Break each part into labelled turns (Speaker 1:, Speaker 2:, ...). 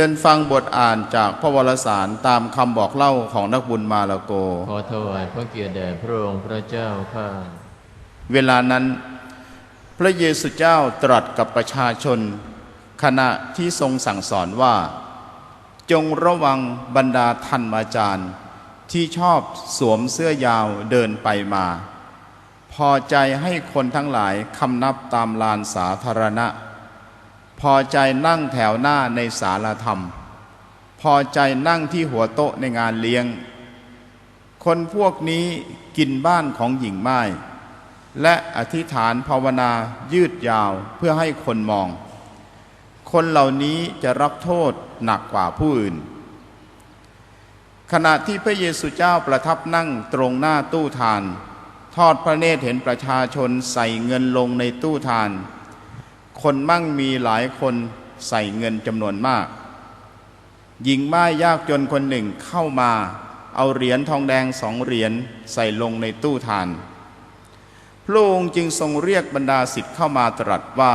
Speaker 1: ชิญฟังบทอ่านจากพระวรสารตามคำบอกเล่าของนักบุญมาลาโก
Speaker 2: ขอถวายพระเกียรติแด่พระองค์พระเจ้าข้า
Speaker 1: เวลานั้น พระเยซูเจ้าตรัสกับประชาชน ขณะที่ทรงสั่งสอนว่า จงระวังบรรดาทันมาจารย์ ที่ชอบสวมเสื้อยาวเดินไปมา พอใจให้คนทั้งหลายคำนับตามลานสาธารณะ พอใจนั่งแถวหน้าในศาลาธรรม พอใจนั่งที่หัวโต๊ะในงานเลี้ยง คนพวกนี้กินบ้านของหญิงไม้และอธิษฐานภาวนายืดยาวเพื่อให้คนมอง คนเหล่านี้จะรับโทษหนักกว่าผู้อื่น ขณะที่พระเยซูเจ้าประทับนั่งตรงหน้าตู้ทาน ทอดพระเนตรเห็นประชาชนใส่เงินลงในตู้ทาน คนมั่งมีหลายคนใส่เงินจำนวนมาก หญิงไม้ยากจนคนหนึ่งเข้ามา เอาเหรียญทองแดงสองเหรียญใส่ลงในตู้ทาน พระองค์จึงทรงเรียกบรรดาสิทธิ์เข้ามาตรัสว่า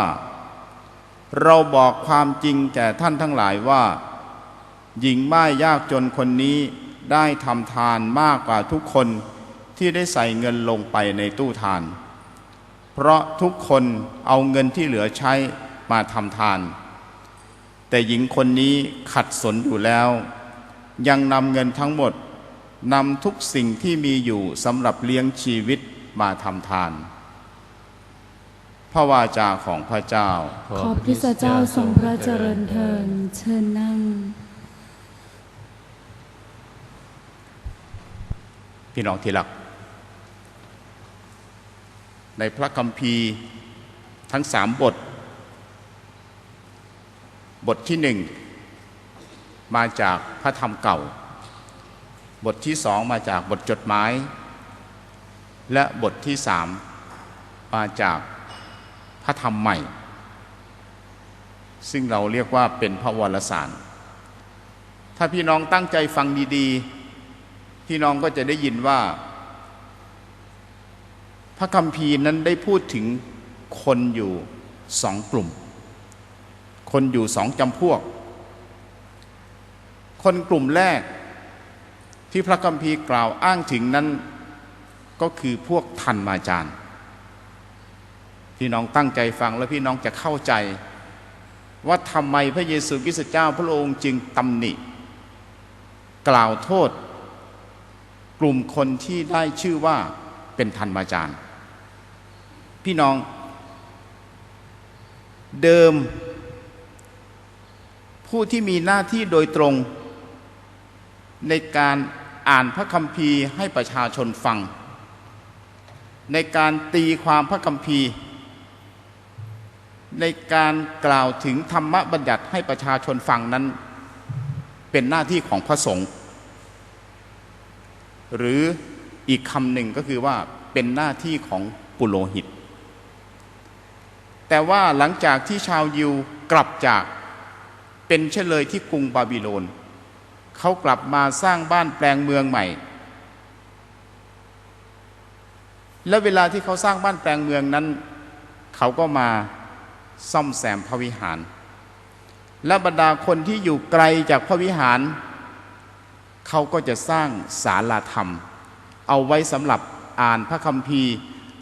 Speaker 1: เราบอกความจริงแก่ท่านทั้งหลายว่า หญิงไม้ยากจนคนนี้ได้ทำทานมากกว่าทุกคนที่ได้ใส่เงินลงไปในตู้ทาน เพราะทุกคนเอาเงินที่เหลือใช้มาทำทาน แต่หญิงคนนี้ขัดสนอยู่แล้ว ยังนำเงินทั้งหมดนำทุกสิ่งที่มีอยู่สำหรับเลี้ยงชีวิตมาทำทาน พระวาจาของพระเจ้า
Speaker 3: ขอพระเจ้าทรงพระเจริญเทินเชิญนั่ง
Speaker 1: พี่น้องที่รัก ในพระคัมภีร์ทั้งสามบท บทที่หนึ่งมาจากพระธรรมเก่า บทที่สองมาจากบทจดหมาย และบทที่สามมาจากพระธรรมใหม่ ซึ่งเราเรียกว่าเป็นพระวรสาร ถ้าพี่น้องตั้งใจฟังดีๆ พี่น้องก็จะได้ยินว่า พระคัมภีร์นั้นได้พูดถึงคนอยู่สองกลุ่ม คนอยู่สองจำพวก คนกลุ่มแรกที่พระคัมภีร์กล่าวอ้างถึงนั้นก็คือพวกทันมาจารย์พี่น้องตั้งใจฟังแล้วพี่น้องจะเข้าใจ ว่าทำไมพระเยซูคริสต์เจ้าพระองค์จึงตำหนิ กล่าวโทษ กลุ่มคนที่ได้ชื่อว่า เป็นทันมาจารย์ พี่น้องเดิม ผู้ที่มีหน้าที่โดยตรง ในการอ่านพระคัมภีร์ให้ประชาชนฟัง ในการตีความพระคัมภีร์ ในการกล่าวถึงธรรมบัญญัติให้ประชาชนฟังนั้น เป็นหน้าที่ของพระสงฆ์หรือ อีกคำหนึ่งก็คือว่าเป็นหน้าที่ของปุโรหิต แต่ว่าหลังจากที่ชาวยิวกลับจากเป็นเฉลยที่กรุงบาบิโลนเขากลับมาสร้างบ้านแปลงเมืองใหม่ และเวลาที่เขาสร้างบ้านแปลงเมืองนั้น เขาก็มาซ่อมแซมพระวิหาร และบรรดาคนที่อยู่ไกลจากพระวิหาร เขาก็จะสร้างศาลาธรรม เอาไว้สำหรับอ่านพระคัมภีร์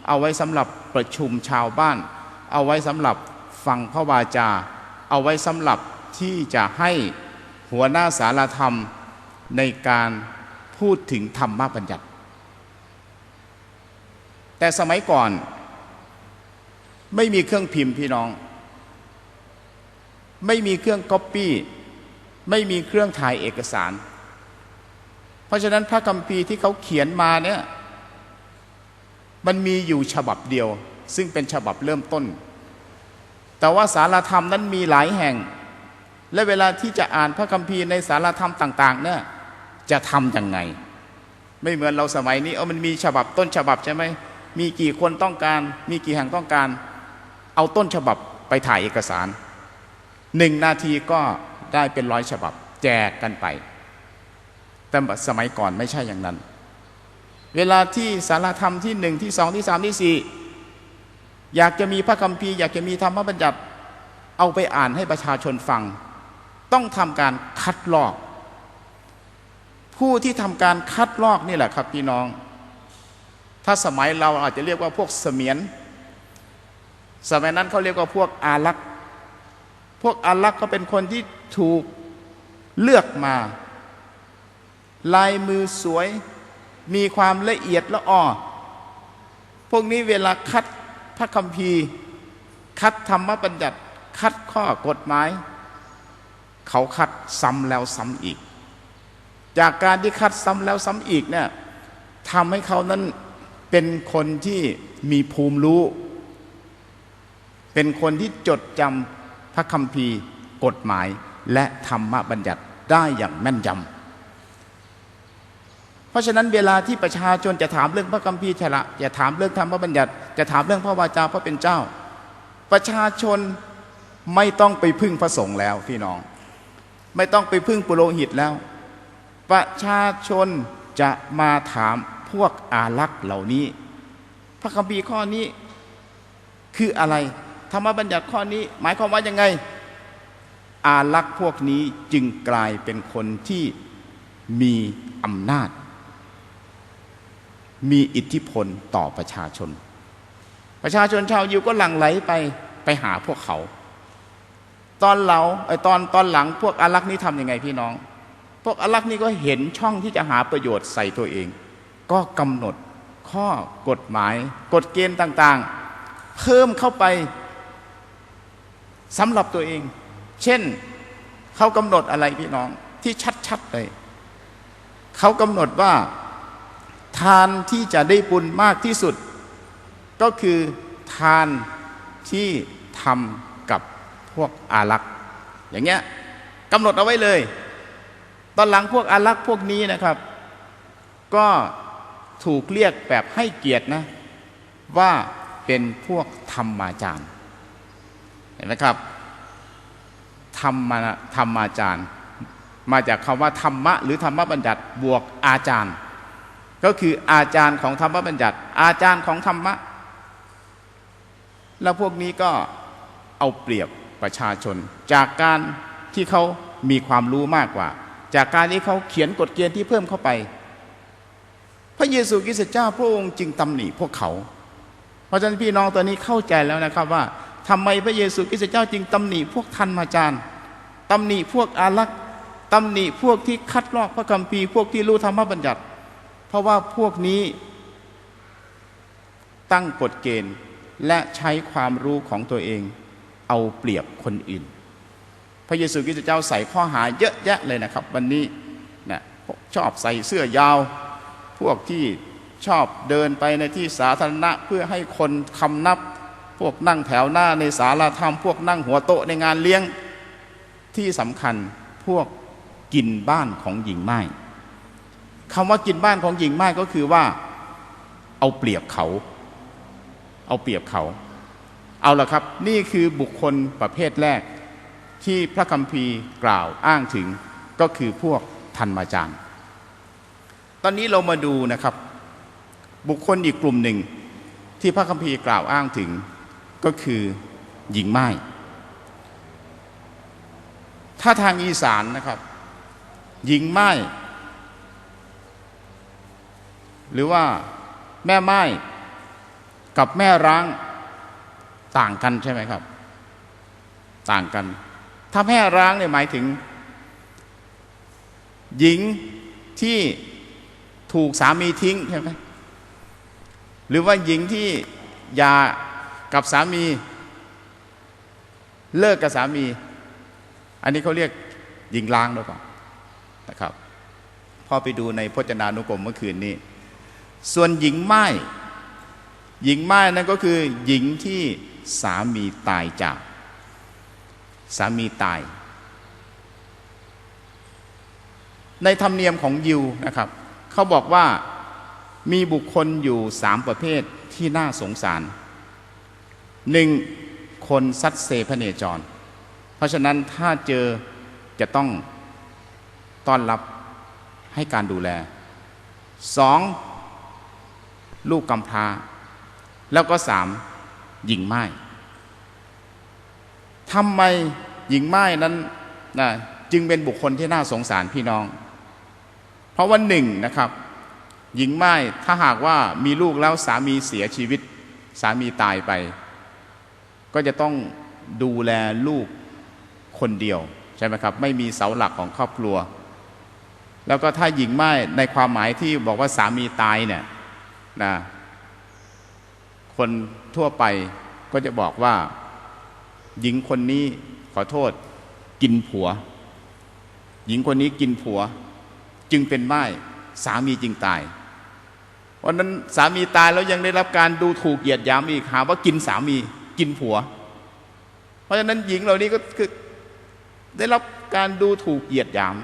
Speaker 1: เอาไว้สำหรับประชุมชาวบ้าน เอาไว้สำหรับฟังพระวาจา เอาไว้สำหรับที่จะให้หัวหน้าสารธรรมในการพูดถึงธรรมบัญญัติ แต่สมัยก่อนไม่มีเครื่องพิมพ์พี่น้อง ไม่มีเครื่องก๊อปปี้ ไม่มีเครื่องถ่ายเอกสาร ราะฉะนั้นพระคัมภีร์ที่เขาเขียนมาเนี่ยมันมีอยู่ฉบับเดียว ซึ่งเป็นฉบับเริ่มต้น แต่ว่าสารธรรมนั้นมีหลายแห่ง และเวลาที่จะอ่านพระคัมภีร์ในสารธรรมต่าง ๆ เนี่ยจะทำยังไง ไม่เหมือนเราสมัยนี้ เอามันมีฉบับต้นฉบับใช่ไหมมีกี่คนต้องการ มีกี่แห่งต้องการ เอาต้นฉบับไปถ่ายเอกสารหนึ่งนาทีก็ได้เป็นร้อยฉบับ แจกกันไป แต่สมัยก่อนไม่ใช่อย่างนั้น เวลาที่สารธรรมที่หนึ่งที่สองที่สามที่สี่อยากจะมีพระคัมภีร์อยากจะมีธรรมบัญญัติเอาไปอ่านให้ประชาชนฟัง ต้องทำการคัดลอก ผู้ที่ทำการคัดลอกนี่แหละครับพี่น้อง ถ้าสมัยเราอาจจะเรียกว่าพวกเสมียน สมัยนั้นเขาเรียกว่าพวกอารักษ์พวกอารักษ์ก็เป็นคนที่ถูกเลือกมา ลายมือสวย มีความละเอียดละอ่อพวกนี้เวลาคัดพระคัมภีร์ คัดธรรมบัญญัติ คัดข้อกฎหมาย เขาคัดซ้ำแล้วซ้ำอีก จากการที่คัดซ้ำแล้วซ้ำอีกเนี่ยทำให้เขานั้นเป็นคนที่มีภูมิรู้ เป็นคนที่จดจำพระคัมภีร์ กฎหมาย และธรรมบัญญัติได้อย่างแม่นยำ เพราะฉะนั้นเวลาที่ประชาชนจะถามเรื่องพระคัมภีร์ฉละจะถามเรื่องธรรมบัญญัติ จะถามเรื่องพระวาจาพระเป็นเจ้า ประชาชนไม่ต้องไปพึ่งพระสงฆ์แล้วพี่น้อง ไม่ต้องไปพึ่งปุโรหิตแล้ว ประชาชนจะมาถามพวกอารักษ์เหล่านี้ พระคัมภีร์ข้อนี้คืออะไร ธรรมบัญญัติข้อนี้ หมายความว่ายังไง อารักษ์พวกนี้จึงกลายเป็นคนที่มีอำนาจ มีอิทธิพลต่อประชาชน ประชาชนชาวยิวก็หลั่งไหลไปไปหาพวกเขา ตอนเราไอตอนตอนหลังพวกอารักษ์นี้ทำยังไงพี่น้อง พวกอารักษ์นี้ก็เห็นช่องที่จะหาประโยชน์ใส่ตัวเอง ก็กำหนดข้อกฎหมาย กฎเกณฑ์ต่างๆ เพิ่มเข้าไปสำหรับตัวเอง เช่นเขากำหนดอะไรพี่น้องที่ชัดๆเลยเขากำหนดว่า ทานที่จะได้บุญมากที่สุด ก็คือทานที่ทำกับพวกอารักษ์อย่างเงี้ยกำหนดเอาไว้เลย ตอนหลังพวกอารักษ์พวกนี้นะครับ ก็ถูกเรียกแบบให้เกียรตินะ ว่าเป็นพวกธรรมาจารย์เห็นไหมครับธรรมธรรมาจารย์ มาจากคำว่าธรรมะ หรือธรรมบัญญัติบวกอาจารย์ ก็คืออาจารย์ของธรรมบัญญัติ อาจารย์ของธรรมะ แล้วพวกนี้ก็เอาเปรียบประชาชน จากการที่เขามีความรู้มากกว่า จากการที่เขาเขียนกฎเกณฑ์ที่เพิ่มเข้าไป พระเยซูคริสต์เจ้าพระองค์จึงตำหนิพวกเขา เพราะฉะนั้นพี่น้องตอนนี้เข้าใจแล้วนะครับว่าทำไมพระเยซูคริสต์เจ้าจึงตำหนิพวกทันมาจารย์ตำหนิพวกอารักษ์ตำหนิพวกที่คัดลอกพระคัมภีร์พวกที่รู้ธรรมบัญญัติ เพราะว่าพวกนี้ตั้งกฎเกณฑ์และใช้ความรู้ของตัวเอง เอาเปรียบคนอื่น พระเยซูคริสต์เจ้าใส่ข้อหาเยอะแยะเลยนะครับ วันนี้นะชอบใส่เสื้อยาว พวกที่ชอบเดินไปในที่สาธารณะเพื่อให้คนคำนับ พวกนั่งแถวหน้าในศาลาธรรม พวกนั่งหัวโต๊ะในงานเลี้ยงที่สำคัญพวกกินบ้านของหญิงไม้ คำว่ากินบ้านของหญิงไม้ก็คือว่า เอาเปรียบเขา เอาเปรียบเขา เอาละครับ นี่คือบุคคลประเภทแรก ที่พระคัมภีร์กล่าวอ้างถึงก็คือพวกทันมาจารย์ตอนนี้เรามาดูนะครับ บุคคลอีกกลุ่มหนึ่งที่พระคัมภีร์กล่าวอ้างถึง ก็คือหญิงไม้ถ้าทางอีสานนะครับ หญิงไม้ หรือว่าแม่ไม้กับแม่ร้างต่างกันใช่ไหมครับ ต่างกัน ถ้าแม่ร้างเนี่ยหมายถึง หญิงที่ถูกสามีทิ้งใช่ไหมหรือว่าหญิงที่ยากับสามี เลิกกับสามี อันนี้เขาเรียกหญิงล้างหรือเปล่านะครับ พอไปดูในพจนานุกรมเมื่อคืนนี้ ส่วนหญิงไม้หญิงไม้นั่นก็คือ หญิงที่สามีตายจาก สามีตาย ในธรรมเนียมของยิวนะครับ เขาบอกว่ามีบุคคลอยู่สามประเภทที่น่าสงสารหนึ่งคนซัดเซพระเนจร เพราะฉะนั้นถ้าเจอจะต้องต้อนรับให้การดูแลสอง ลูกกำพร้า แล้วก็สามหญิงไม้ทำไมหญิงไม้นั้นนะจึงเป็นบุคคลที่น่าสงสารพี่น้อง เพราะว่าหนึ่งนะครับ หญิงไม้ถ้าหากว่ามีลูกแล้วสามีเสียชีวิต สามีตายไป ก็จะต้องดูแลลูกคนเดียวใช่ไหมครับ ไม่มีเสาหลักของครอบครัว แล้วก็ถ้าหญิงไม้ในความหมายที่บอกว่าสามีตายเนี่ย นะคนทั่วไปก็จะบอกว่า หญิงคนนี้ขอโทษ กินผัว หญิงคนนี้กินผัว จึงเป็นไม้สามีจึงตายวันนั้นสามีตายแล้วยังได้รับการดูถูกเหยียดหยามอีกหาว่ากินสามีกินผัว เพราะฉะนั้นหญิงเหล่านี้ก็คือได้รับการดูถูกเหยียดหยาม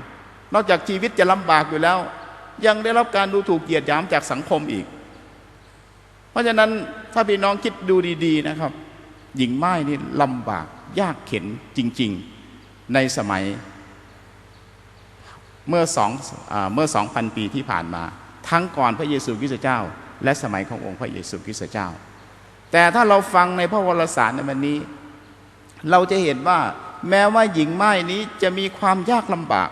Speaker 1: นอกจากชีวิตจะลำบากอยู่แล้ว ยังได้รับการดูถูกเหยียดหยามจากสังคมอีก ราะฉะนั้นถ้าพี่น้องคิดดูดีๆนะครับ หญิงไม้นี่ลำบากยากเข็นจริง ๆในสมัยเมื่อสองเมื่อสองพันปีที่ผ่านมา ทั้งก่อนพระเยซูคริสต์เจ้า และสมัยขององค์พระเยซูคริสต์เจ้า แต่ถ้าเราฟังในพระวรสารในวันนี้ เราจะเห็นว่าแม้ว่าหญิงไม้นี้จะมีความยากลำบาก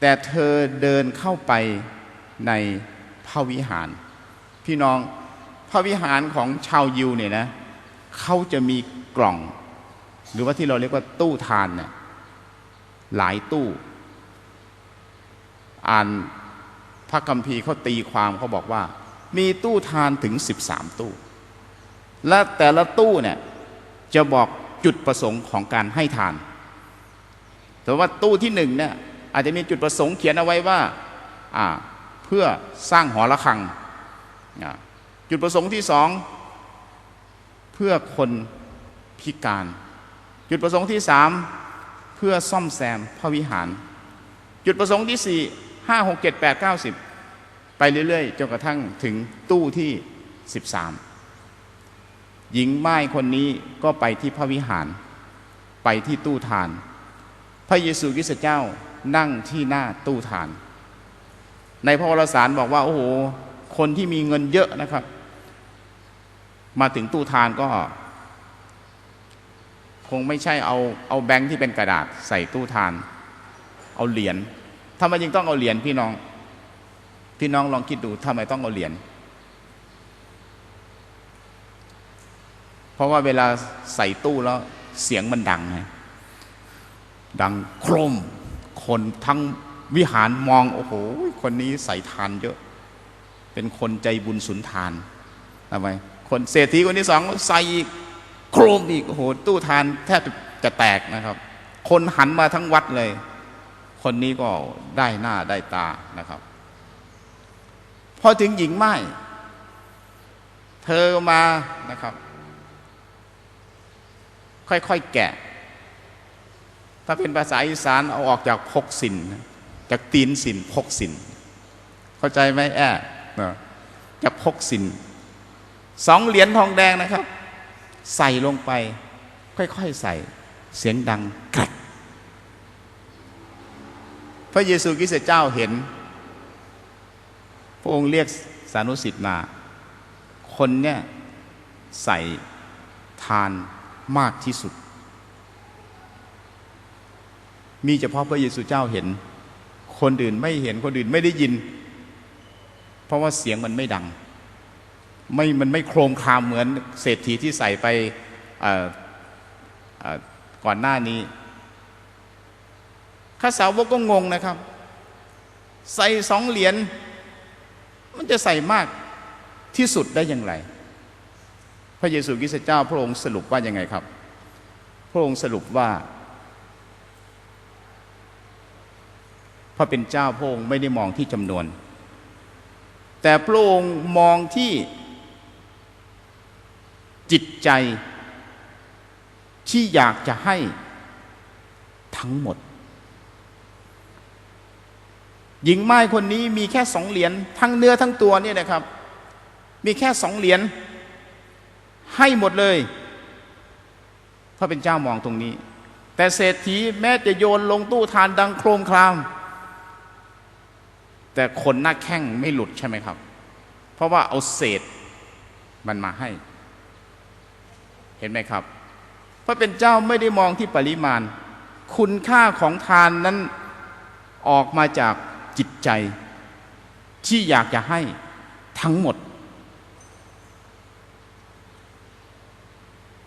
Speaker 1: แต่เธอเดินเข้าไปในพระวิหาร พี่น้องพระวิหารของชาวยิวเนี่ยนะเขาจะมีกล่อง หรือว่าที่เราเรียกว่าตู้ทานเนี่ยหลายตู้ อ่านพระคัมภีร์เขาตีความเขาบอกว่า มีตู้ทานถึง13ตู้ และแต่ละตู้เนี่ยจะบอกจุดประสงค์ของการให้ทาน แต่ว่าตู้ที่หนึ่งเนี่ยอาจจะมีจุดประสงค์เขียนเอาไว้ว่าเพื่อสร้างหอระฆัง จุดประสงค์ที่สองเพื่อคนพิการ จุดประสงค์ที่สามเพื่อซ่อมแซมพระวิหาร จุดประสงค์ที่สี่ห้าหกเจ็ดแปดเก้าสิบไปเรื่อยๆจนกระทั่งถึงตู้ที่สิบสามหญิงไม้คนนี้ก็ไปที่พระวิหาร ไปที่ตู้ทาน พระเยซูคริสต์เจ้านั่งที่หน้าตู้ทาน ในพระวรสารบอกว่า โอ้โห คนที่มีเงินเยอะนะครับ มาถึงตู้ทานก็ คงไม่ใช่เอาเอาแบงค์ที่เป็นกระดาษใส่ตู้ทาน เอาเหรียญทำไมยังต้องเอาเหรียญพี่น้อง พี่น้องลองคิดดูทำไมต้องเอาเหรียญเพราะว่าเวลาใส่ตู้แล้วเสียงมันดังไงดังโครม คนทั้งวิหารมอง โอ้โห คนนี้ใส่ทานเยอะ เป็นคนใจบุญสุนทานทำไมคนเศรษฐีคนที่สองใส่โครมอีกโอ้โหตู้ทานแทบจะแตกนะครับ คนหันมาทั้งวัดเลย คนนี้ก็ได้หน้าได้ตานะครับพอถึงหญิงไม้เธอมานะครับ ค่อยๆแกะ ถ้าเป็นภาษาอีสานเอาออกจากพกสิน จากตีนสินพกสิน เข้าใจไหมแอะ นะจากพกสินสองเหรียญทองแดงนะครับ ใส่ลงไป ค่อยๆใส่ เสียงดังกรัดพระเยซูคริสต์เจ้าเห็น พระองค์เรียกสานุสิทธิ์มา คนเนี่ยใส่ทานมากที่สุด มีเฉพาะพระเยซูเจ้าเห็น คนอื่นไม่เห็นคนอื่นไม่ได้ยิน เพราะว่าเสียงมันไม่ดัง ไม่มันไม่โครมคามเหมือนเศรษฐีที่ใส่ไปก่อนหน้านี้ข้าสาวกก็งงนะครับ ใส่สองเหรียญมันจะใส่มากที่สุดได้อย่างไร พระเยซูคริสต์เจ้า พระองค์สรุปว่ายังไงครับ พระองค์สรุปว่าพระเป็นเจ้าพระองค์ไม่ได้มองที่จำนวน แต่พระองค์มองที่จิตใจที่อยากจะให้ทั้งหมด หญิงไม้คนนี้มีแค่สองเหรียญทั้งเนื้อทั้งตัวเนี่ยนะครับ มีแค่สองเหรียญให้หมดเลยพระเป็นเจ้ามองตรงนี้ แต่เศรษฐีแม้จะโยนลงตู้ทานดังโครมคราม แต่คนหน้าแข้งไม่หลุดใช่ไหมครับ เพราะว่าเอาเศษมันมาให้ เห็นไหมครับ พระเป็นเจ้าไม่ได้มองที่ปริมาณ คุณค่าของทานนั้นออกมาจากจิตใจ ที่อยากจะให้ทั้งหมด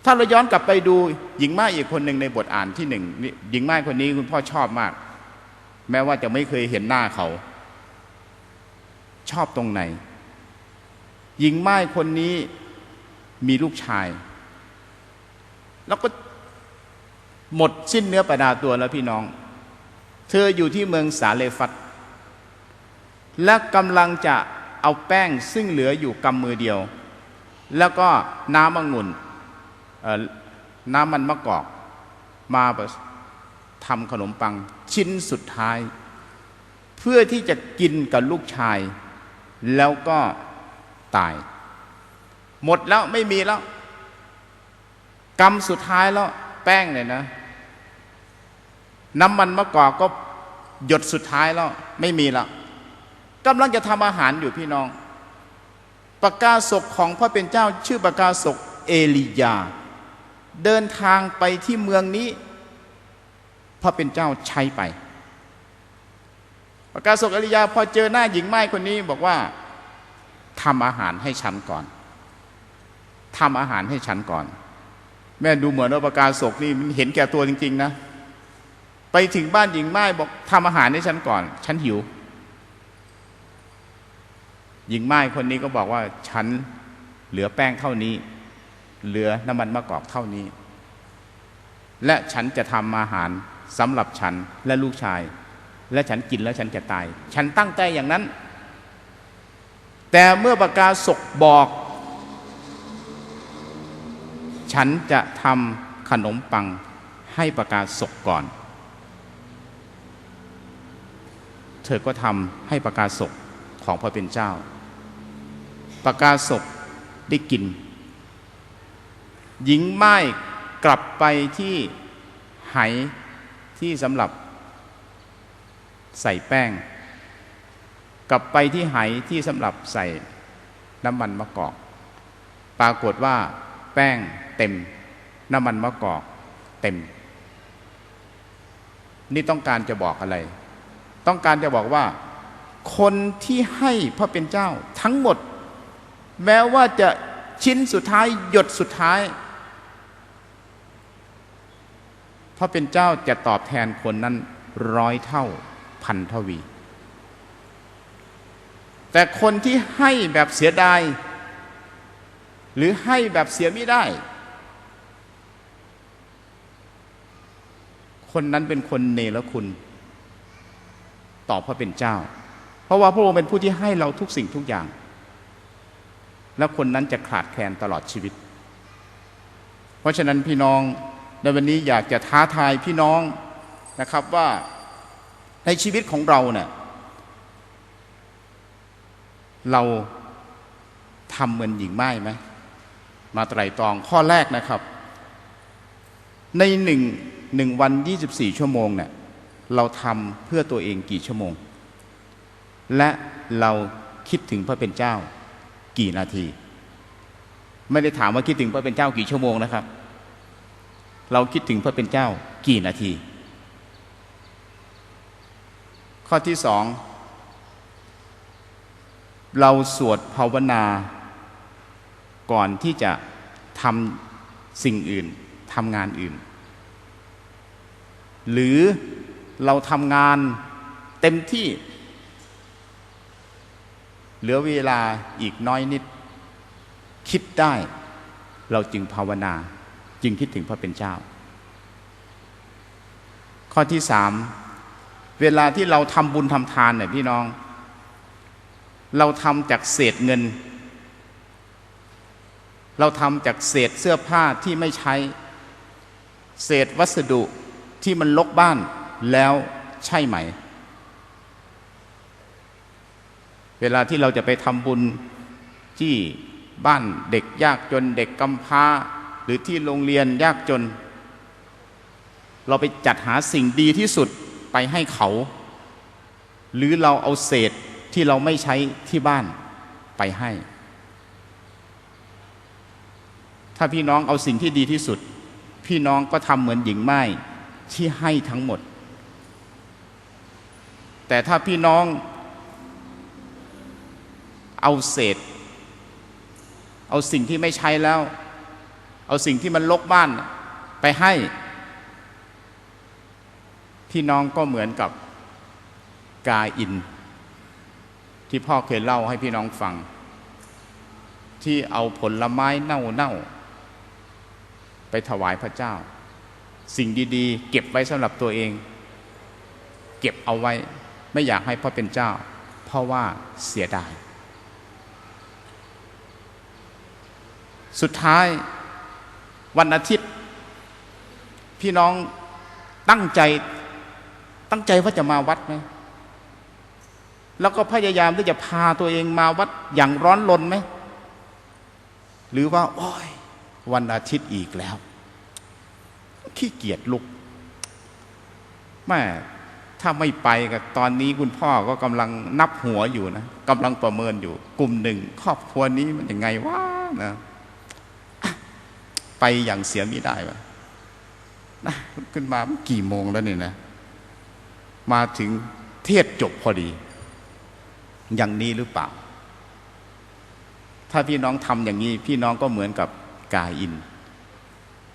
Speaker 1: ถ้าเราย้อนกลับไปดูหญิงม่ายอีกคนหนึ่งในบทอ่านที่หนึ่งหญิงม่ายคนนี้คุณพ่อชอบมาก แม้ว่าจะไม่เคยเห็นหน้าเขา ชอบตรงไหน หญิงไม่ายคนนี้มีลูกชาย แล้วก็หมดสิ้นเนื้อประดาตัวแล้วพี่น้อง เธออยู่ที่เมืองสาเลฟัตและกำลังจะเอาแป้งซึ่งเหลืออยู่กำมือเดียว แล้วก็น้ำองุ่นน้ำมันมะกอกมาทำขนมปังชิ้นสุดท้าย เพื่อที่จะกินกับลูกชาย แล้วก็ตาย หมดแล้วไม่มีแล้ว กรรมสุดท้ายแล้ว แป้งเนี่ยนะ น้ำมันมะกอกก็หยดสุดท้ายแล้ว ไม่มีแล้วกำลังจะทำอาหารอยู่พี่น้องประกาศกของพระเป็นเจ้าชื่อประกาศกเอลียา เดินทางไปที่เมืองนี้ พระเป็นเจ้าใช้ไป ปกาศกอลียาพอเจอหน้าหญิงไม้คนนี้บอกว่าทำอาหารให้ฉันก่อนทำอาหารให้ฉันก่อน แม่ดูเหมือนว่าปกาศกนี่มันเห็นแก่ตัวจริง ๆ นะ ไปถึงบ้านหญิงไม้บอกทำอาหารให้ฉันก่อน ฉันหิว หญิงไม้คนนี้ก็บอกว่าฉันเหลือแป้งเท่านี้ เหลือน้ำมันมะกอกเท่านี้ และฉันจะทำอาหารสำหรับฉันและลูกชาย และฉันกินแล้วฉันจะตาย ฉันตั้งใจอย่างนั้น แต่เมื่อประกาศกบอก ฉันจะทำขนมปังให้ประกาศกก่อน เธอก็ทำให้ประกาศกของพระเป็นเจ้า ประกาศกได้กิน หญิงไม้กลับไปที่ไหที่สำหรับ ใส่แป้ง กลับไปที่ไหที่สำหรับใส่น้ำมันมะกอก ปรากฏว่า แป้งเต็ม น้ำมันมะกอก เต็ม นี่ต้องการจะบอกอะไร ต้องการจะบอกว่า คนที่ให้พระเป็นเจ้า ทั้งหมด แม้ว่าจะชิ้นสุดท้ายหยดสุดท้ายพระเป็นเจ้าจะตอบแทนคนนั้นร้อยเท่า พันทวี แต่คนที่ให้แบบเสียดาย หรือให้แบบเสียไม่ได้ คนนั้นเป็นคนเนรคุณ ต่อพระเป็นเจ้า เพราะว่าพระองค์เป็นผู้ที่ให้เราทุกสิ่งทุกอย่าง แล้วคนนั้นจะขาดแคลนตลอดชีวิต เพราะฉะนั้นพี่น้องในวันนี้อยากจะท้าทายพี่น้องนะครับว่า ในชีวิตของเราเนี่ยเราทำเหมือนหญิงไม้ไหมมาไตรตองข้อแรกนะครับ ในหนึ่งหนึ่งวัน24ชั่วโมงเนี่ยเราทำเพื่อตัวเองกี่ชั่วโมง และเราคิดถึงพระเป็นเจ้า กี่นาที ไม่ได้ถามว่าคิดถึงพระเป็นเจ้ากี่ชั่วโมงนะครับ เราคิดถึงพระเป็นเจ้ากี่นาที ข้อที่สองเราสวดภาวนา ก่อนที่จะทำสิ่งอื่นทำงานอื่น หรือเราทำงานเต็มที่ เหลือเวลาอีกน้อยนิด คิดได้ เราจึงภาวนา จึงคิดถึงพระเป็นเจ้า ข้อที่สาม เวลาที่เราทำบุญทำทานเนี่ยพี่น้อง เราทำจากเศษเงิน เราทำจากเศษเสื้อผ้าที่ไม่ใช้ เศษวัสดุที่มันลกบ้านแล้วใช่ไหม เวลาที่เราจะไปทำบุญที่บ้านเด็กยากจนเด็กกำพร้า หรือที่โรงเรียนยากจน เราไปจัดหาสิ่งดีที่สุด ไปให้เขา หรือเราเอาเศษที่เราไม่ใช้ที่บ้านไปให้ ถ้าพี่น้องเอาสิ่งที่ดีที่สุด พี่น้องก็ทำเหมือนหญิงไม้ที่ให้ทั้งหมด แต่ถ้าพี่น้องเอาเศษ เอาสิ่งที่ไม่ใช้แล้ว เอาสิ่งที่มันลกบ้านไปให้ พี่น้องก็เหมือนกับกาอิน ที่พ่อเคยเล่าให้พี่น้องฟัง ที่เอาผลไม้เน่าๆไปถวายพระเจ้า สิ่งดีๆ เก็บไว้สำหรับตัวเอง เก็บเอาไว้ไม่อยากให้พ่อเป็นเจ้า เพราะว่าเสียดาย สุดท้ายวันอาทิตย์ พี่น้องตั้งใจ ตั้งใจว่าจะมาวัดไหมแล้วก็พยายามที่จะพาตัวเองมาวัดอย่างร้อนรนไหมหรือว่าโอ้ยวันอาทิตย์อีกแล้ว ขี้เกียจลุกแม่ถ้าไม่ไปกับตอนนี้คุณพ่อก็กำลังนับหัวอยู่นะกำลังประเมินอยู่ กลุ่มหนึ่งครอบครัวนี้มันยังไงวะนะไปอย่างเสียไม่ได้วะนะขึ้นมากี่โมงแล้วเนี่ยนะ มาถึงเทศจบพอดี อย่างนี้หรือเปล่า ถ้าพี่น้องทำอย่างนี้ พี่น้องก็เหมือนกับกายอิน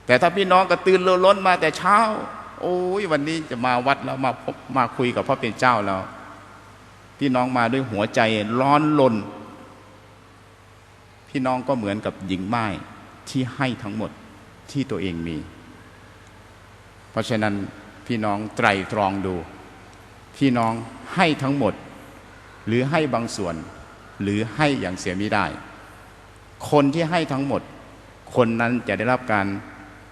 Speaker 1: แต่ถ้าพี่น้องกระตือรือร้นมาแต่เช้า โอ้ยวันนี้จะมาวัดแล้วมาพบมาคุยกับพระเป็นเจ้าแล้ว พี่น้องมาด้วยหัวใจร้อนลน พี่น้องก็เหมือนกับหญิงไม้ที่ให้ทั้งหมดที่ตัวเองมี เพราะฉะนั้นพี่น้องไตรตรองดู พี่น้องให้ทั้งหมด หรือให้บางส่วน หรือให้อย่างเสียไม่ได้ คนที่ให้ทั้งหมด คนนั้นจะได้รับการ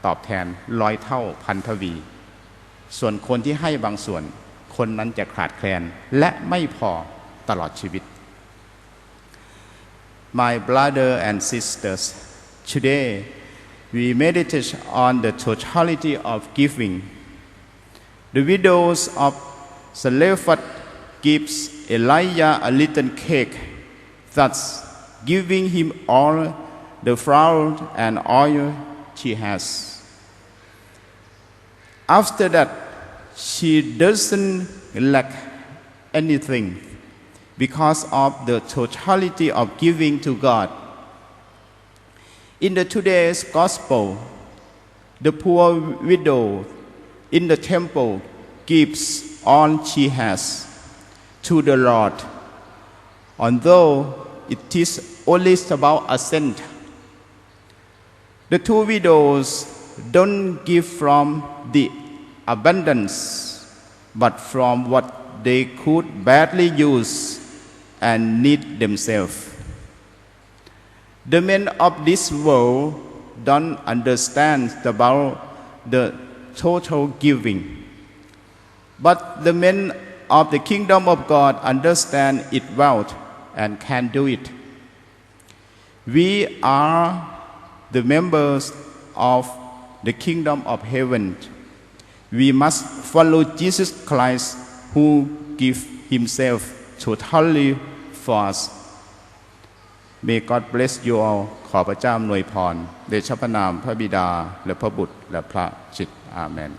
Speaker 1: ตอบแทนร้อยเท่าพันทวี ส่วนคนที่ให้บางส่วน คนนั้นจะขาดแคลนและไม่พอตลอดชีวิต My brother and sisters, today we meditate on the totality of giving. The widows of Zarephath gives Elijah a little cake, thus giving him all the flour and oil she has. After that, she doesn't lack anything because of the totality of giving to God. In the today's gospel, the poor widow in the temple gives all she has to the Lord, although it is only about a cent. The two widows don't give from the abundance, but from what they could badly use and need themselves. The men of this world don't understand about the total giving. But the men of the kingdom of God understand it well and can do it. We are the members of the kingdom of heaven. We must follow Jesus Christ who gave himself totally for us. May God bless you all ขอพระเจ้าอำนวยพร เดชะพระนามพระบิดา และพระบุตรและพระจิต อาเมน